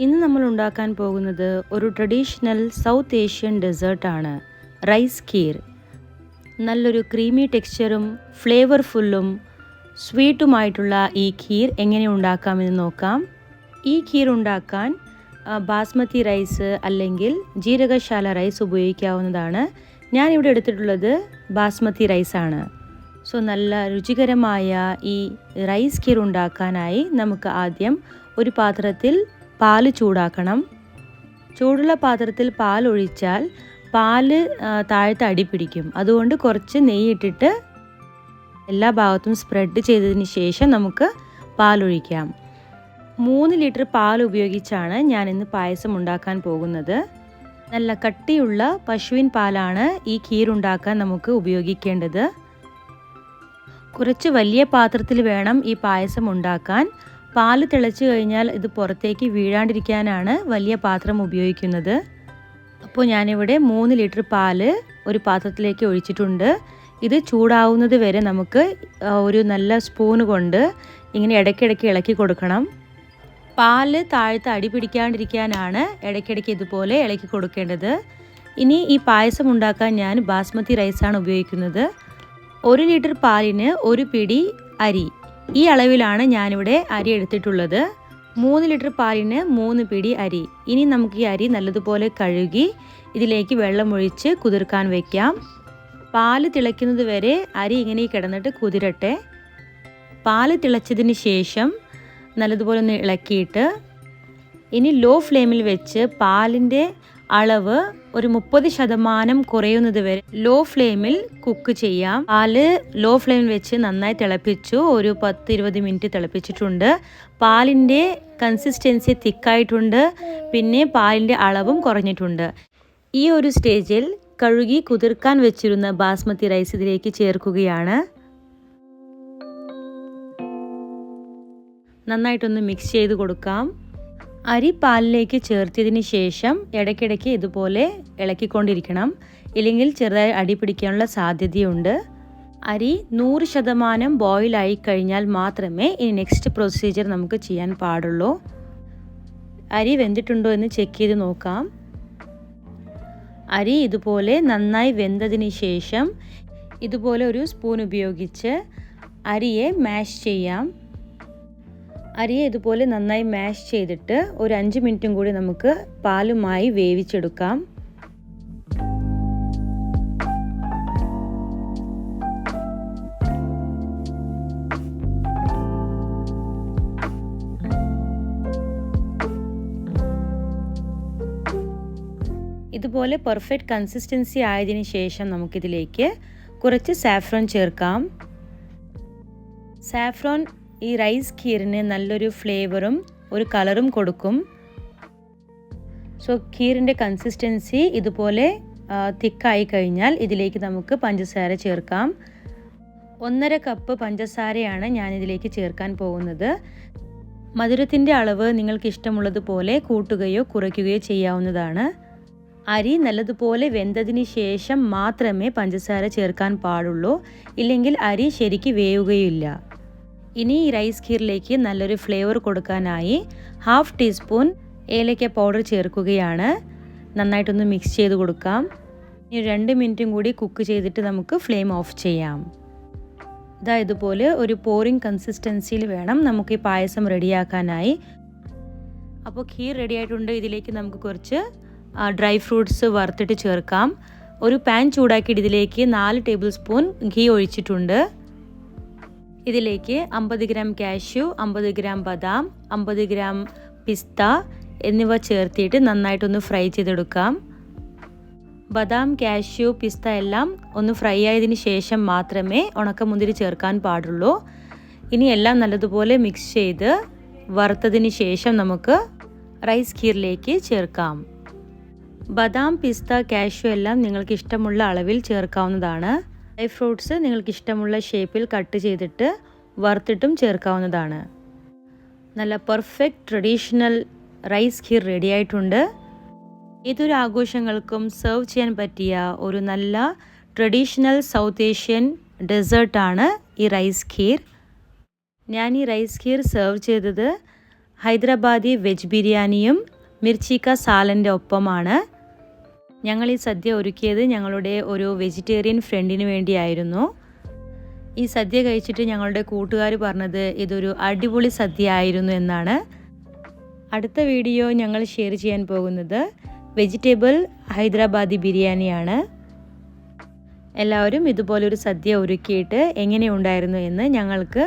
ഇന്ന് നമ്മൾ ഉണ്ടാക്കാൻ പോകുന്നത് ഒരു ട്രഡീഷണൽ സൗത്ത് ഏഷ്യൻ ഡെസേർട്ടാണ് റൈസ് കീർ നല്ലൊരു ക്രീമി ടെക്സ്ചറും ഫ്ലേവർഫുള്ളും സ്വീറ്റുമായിട്ടുള്ള ഈ ഖീർ എങ്ങനെ ഉണ്ടാക്കാമെന്ന് നോക്കാം. ഈ ഖീർ ഉണ്ടാക്കാൻ ബാസ്മതി റൈസ് അല്ലെങ്കിൽ ജീരകശാല റൈസ് ഉപയോഗിക്കാവുന്നതാണ്. ഞാനിവിടെ എടുത്തിട്ടുള്ളത് ബാസ്മതി റൈസാണ് സോ നല്ല രുചികരമായ ഈ റൈസ് കീർ ഉണ്ടാക്കാനായി നമുക്ക് ആദ്യം ഒരു പാത്രത്തിൽ പാൽ ചൂടാക്കണം. ചൂടുള്ള പാത്രത്തിൽ പാൽ ഒഴിച്ചാൽ പാൽ താഴത്തെ അടി പിടിക്കും. അതുകൊണ്ട് കുറച്ച് നെയ്യ് ഇട്ടിട്ട് എല്ലാ ഭാഗത്തും സ്പ്രെഡ് ചെയ്തതിന് ശേഷം നമുക്ക് പാലൊഴിക്കാം. മൂന്ന് ലിറ്റർ പാൽ ഉപയോഗിച്ചാണ് ഞാൻ ഇന്ന് പായസം ഉണ്ടാക്കാൻ പോകുന്നത്. നല്ല കട്ടിയുള്ള പശുവിൻ പാലാണ് ഈ കീറുണ്ടാക്കാൻ നമുക്ക് ഉപയോഗിക്കേണ്ടത്. കുറച്ച് വലിയ പാത്രത്തിൽ വേണം ഈ പായസം ഉണ്ടാക്കാൻ. പാൽ തിളച്ചു കഴിഞ്ഞാൽ ഇത് പുറത്തേക്ക് വീഴാണ്ടിരിക്കാനാണ് വലിയ പാത്രം ഉപയോഗിക്കുന്നത്. അപ്പോൾ ഞാനിവിടെ മൂന്ന് ലിറ്റർ പാൽ ഒരു പാത്രത്തിലേക്ക് ഒഴിച്ചിട്ടുണ്ട്. ഇത് ചൂടാവുന്നത് വരെ നമുക്ക് ഒരു നല്ല സ്പൂൺ കൊണ്ട് ഇങ്ങനെ ഇടയ്ക്കിടയ്ക്ക് ഇളക്കി കൊടുക്കണം. പാൽ താഴത്ത് അടി പിടിക്കാണ്ടിരിക്കാനാണ് ഇടയ്ക്കിടയ്ക്ക് ഇതുപോലെ ഇളക്കി കൊടുക്കേണ്ടത്. ഇനി ഈ പായസം ഉണ്ടാക്കാൻ ഞാൻ ബാസ്മതി റൈസാണ് ഉപയോഗിക്കുന്നത്. ഒരു ലിറ്റർ പാലിന് ഒരു പിടി അരി ഈ അളവിലാണ് ഞാനിവിടെ അരി എടുത്തിട്ടുള്ളത്. മൂന്ന് ലിറ്റർ പാലിന് മൂന്ന് പിടി അരി. ഇനി നമുക്ക് ഈ അരി നല്ലതുപോലെ കഴുകി ഇതിലേക്ക് വെള്ളമൊഴിച്ച് കുതിർക്കാൻ വയ്ക്കാം പാൽ തിളയ്ക്കുന്നത് വരെ അരി ഇങ്ങനെ കിടന്നിട്ട് കുതിരട്ടെ. പാൽ തിളച്ചതിന് ശേഷം നല്ലതുപോലെ ഒന്ന് ഇളക്കിയിട്ട് ഇനി ലോ ഫ്ലെയിമിൽ വെച്ച് പാലിന്റെ അളവ് ഒരു മുപ്പത് ശതമാനം കുറയുന്നത് വരെ ലോ ഫ്ലെയിമിൽ കുക്ക് ചെയ്യാം. പാൽ ലോ ഫ്ലെയിമിൽ വെച്ച് നന്നായി തിളപ്പിച്ചു. ഒരു പത്ത് ഇരുപത് മിനിറ്റ് തിളപ്പിച്ചിട്ടുണ്ട്. പാലിന്റെ കൺസിസ്റ്റൻസി തിക്കായിട്ടുണ്ട്. പിന്നെ പാലിന്റെ അളവും കുറഞ്ഞിട്ടുണ്ട്. ഈ ഒരു സ്റ്റേജിൽ കഴുകി കുതിർക്കാൻ വെച്ചിരുന്ന ബാസ്മതി റൈസ് ഇതിലേക്ക് ചേർക്കുകയാണ്. നന്നായിട്ടൊന്ന് മിക്സ് ചെയ്ത് കൊടുക്കാം. അരി പാലിലേക്ക് ചേർത്തതിന് ശേഷം ഇടയ്ക്കിടയ്ക്ക് ഇതുപോലെ ഇളക്കിക്കൊണ്ടിരിക്കണം. ഇല്ലെങ്കിൽ ചെറുതായി അടി പിടിക്കാനുള്ള സാധ്യതയുണ്ട്. അരി നൂറ് ശതമാനം ബോയിലായി കഴിഞ്ഞാൽ മാത്രമേ ഇനി നെക്സ്റ്റ് പ്രൊസീജിയർ നമുക്ക് ചെയ്യാൻ പാടുള്ളൂ. അരി വെന്തിട്ടുണ്ടോ എന്ന് ചെക്ക് ചെയ്ത് നോക്കാം. അരി ഇതുപോലെ നന്നായി വെന്തതിന് ശേഷം ഇതുപോലെ ഒരു സ്പൂൺ ഉപയോഗിച്ച് അരിയെ മാഷ് ചെയ്യാം. അരിയെ ഇതുപോലെ നന്നായി മാഷ് ചെയ്തിട്ട് ഒരു അഞ്ച് മിനിറ്റും കൂടി നമുക്ക് പാലുമായി വേവിച്ചെടുക്കാം. ഇതുപോലെ പെർഫെക്റ്റ് കൺസിസ്റ്റൻസി ആയതിന് ശേഷം നമുക്കിതിലേക്ക് കുറച്ച് സാഫ്രോൺ ചേർക്കാം. സാഫ്രോൺ ഈ റൈസ് ഖീറിന് നല്ലൊരു ഫ്ലേവറും ഒരു കളറും കൊടുക്കും. സോ ഖീറിന്റെ കൺസിസ്റ്റൻസി ഇതുപോലെ തിക്കായി കഴിഞ്ഞാൽ ഇതിലേക്ക് നമുക്ക് പഞ്ചസാര ചേർക്കാം. ഒന്നര കപ്പ് പഞ്ചസാരയാണ് ഞാൻ ഇതിലേക്ക് ചേർക്കാൻ പോകുന്നത്. മധുരത്തിന്റെ അളവ് നിങ്ങൾക്ക് ഇഷ്ടമുള്ളതുപോലെ കൂട്ടുകയോ കുറയ്ക്കുകയോ ചെയ്യാവുന്നതാണ്. അരി നല്ലതുപോലെ വെന്തതിന് ശേഷം മാത്രമേ പഞ്ചസാര ചേർക്കാൻ പാടുള്ളൂ. ഇല്ലെങ്കിൽ അരി ശരിക്ക് വേവുകയില്ല. ഇനി ഈ റൈസ് ഖീറിലേക്ക് നല്ലൊരു ഫ്ലേവർ കൊടുക്കാനായി ഹാഫ് ടീസ്പൂൺ ഏലക്ക പൗഡർ ചേർക്കുകയാണ്. നന്നായിട്ടൊന്ന് മിക്സ് ചെയ്ത് കൊടുക്കാം. ഇനി രണ്ട് മിനിറ്റും കൂടി കുക്ക് ചെയ്തിട്ട് നമുക്ക് ഫ്ലെയിം ഓഫ് ചെയ്യാം. ഇതാ ഇതുപോലെ ഒരു പോറിങ് കൺസിസ്റ്റൻസിയിൽ വേണം നമുക്ക് ഈ പായസം റെഡിയാക്കാനായി അപ്പോൾ ഖീർ റെഡി ആയിട്ടുണ്ട്. ഇതിലേക്ക് നമുക്ക് കുറച്ച് ഡ്രൈ ഫ്രൂട്ട്സ് വറുത്തിട്ട് ചേർക്കാം. ഒരു പാൻ ചൂടാക്കിയിട്ട് ഇതിലേക്ക് നാല് ടേബിൾ സ്പൂൺ ഘീ ഒഴിച്ചിട്ടുണ്ട്. ഇതിലേക്ക് അമ്പത് ഗ്രാം കാഷ്യൂ അമ്പത് ഗ്രാം ബദാം അമ്പത് ഗ്രാം പിസ്ത എന്നിവ ചേർത്തിയിട്ട് നന്നായിട്ടൊന്ന് ഫ്രൈ ചെയ്തെടുക്കാം. ബദാം കാഷ്യൂ പിസ്ത എല്ലാം ഒന്ന് ഫ്രൈ ആയതിനു ശേഷം മാത്രമേ ഉണക്കമുന്തിരി ചേർക്കാൻ പാടുള്ളൂ. ഇനി എല്ലാം നല്ലതുപോലെ മിക്സ് ചെയ്ത് വറുത്തതിന് ശേഷം നമുക്ക് റൈസ് ഖീറിലേക്ക് ചേർക്കാം. ബദാം പിസ്ത കാഷ്യൂ എല്ലാം നിങ്ങൾക്ക് ഇഷ്ടമുള്ള അളവിൽ ചേർക്കാവുന്നതാണ്. ഡ്രൈ ഫ്രൂട്ട്സ് നിങ്ങൾക്ക് ഇഷ്ടമുള്ള ഷേപ്പിൽ കട്ട് ചെയ്തിട്ട് വറുത്തിട്ടും ചേർക്കാവുന്നതാണ്. നല്ല perfect traditional rice kheer ready ആയിട്ടുണ്ട്. ഏതൊരു ആഘോഷങ്ങൾക്കും സെർവ് ചെയ്യാൻ പറ്റിയ ഒരു നല്ല ട്രഡീഷണൽ സൗത്ത് ഏഷ്യൻ ഡെസേർട്ടാണ് ഈ റൈസ് ഖീർ. ഞാൻ ഈ റൈസ് ഖീർ സെർവ് ചെയ്തത് ഹൈദരാബാദി വെജ് ബിരിയാണിയും മിർച്ചിക്ക സാലന്റെ ഒപ്പമാണ്. ഞങ്ങൾ ഈ സദ്യ ഒരുക്കിയത് ഞങ്ങളുടെ ഒരു വെജിറ്റേറിയൻ ഫ്രണ്ടിന് വേണ്ടിയായിരുന്നു. ഈ സദ്യ കഴിച്ചിട്ട് ഞങ്ങളുടെ കൂട്ടുകാർ പറഞ്ഞത് ഇതൊരു അടിപൊളി സദ്യ ആയിരുന്നു എന്നാണ്. അടുത്ത വീഡിയോ ഞങ്ങൾ ഷെയർ ചെയ്യാൻ പോകുന്നത്. വെജിറ്റബിൾ ഹൈദരാബാദി ബിരിയാണിയാണ്. എല്ലാവരും ഇതുപോലൊരു സദ്യ ഒരുക്കിയിട്ട് എങ്ങനെയുണ്ടായിരുന്നു എന്ന് ഞങ്ങൾക്ക്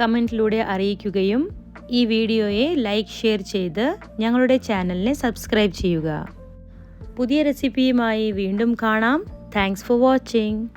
കമന്റിലൂടെ അറിയിക്കുകയും ഈ വീഡിയോയെ ലൈക്ക് ഷെയർ ചെയ്ത് ഞങ്ങളുടെ ചാനലിനെ സബ്സ്ക്രൈബ് ചെയ്യുക. പുതിയ റെസിപ്പിയുമായി വീണ്ടും കാണാം. Thanks for watching